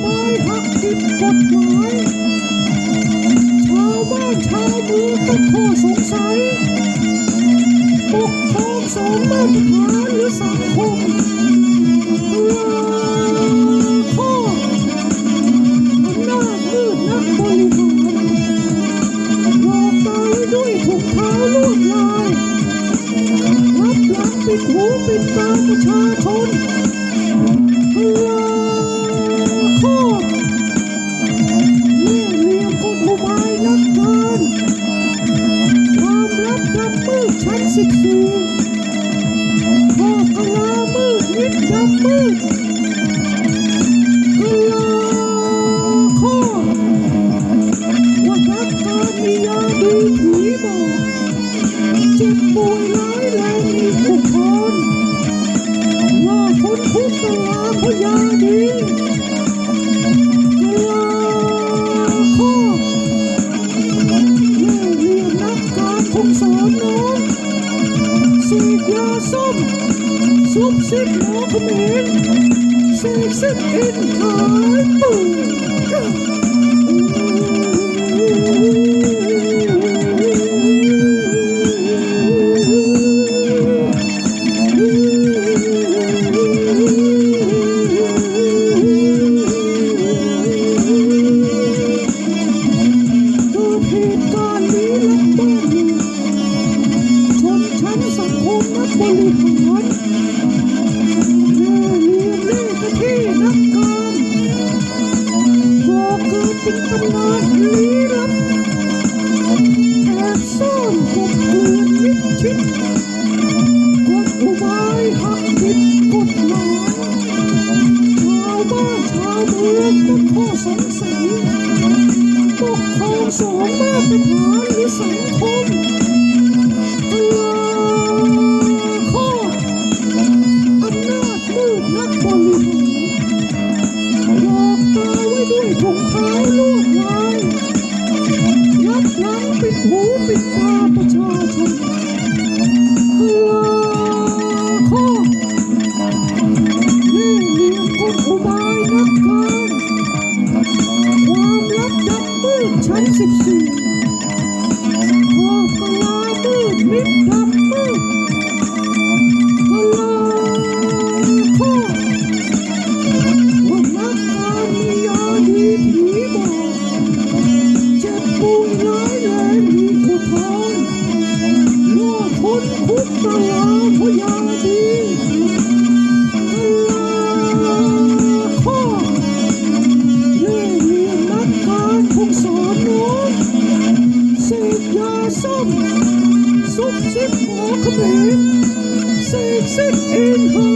ไม้ทักผิดกฎหมายชาวบ้านชาวเมืองตั้งข้อสงสัยปกครองสองมาตรฐานหรือสังคมลาข้อหน้ามืดนักบริหารหลอกตาด้วยถุงเท้าลวดลารับหลังปิดหูปิดตาประชาชน Gentlemen, shakes it in high boom. สงสรรค์ปกครองสอมาตรฐานหรือสังคมพลาข้ออำนาจมืดนักบริหารหลอกตาไว้ด้วยถุงเท้าลวดลายยับยั้งปิดหูปิดตาประชาชน Six, six, more, come in. Six, six, in her.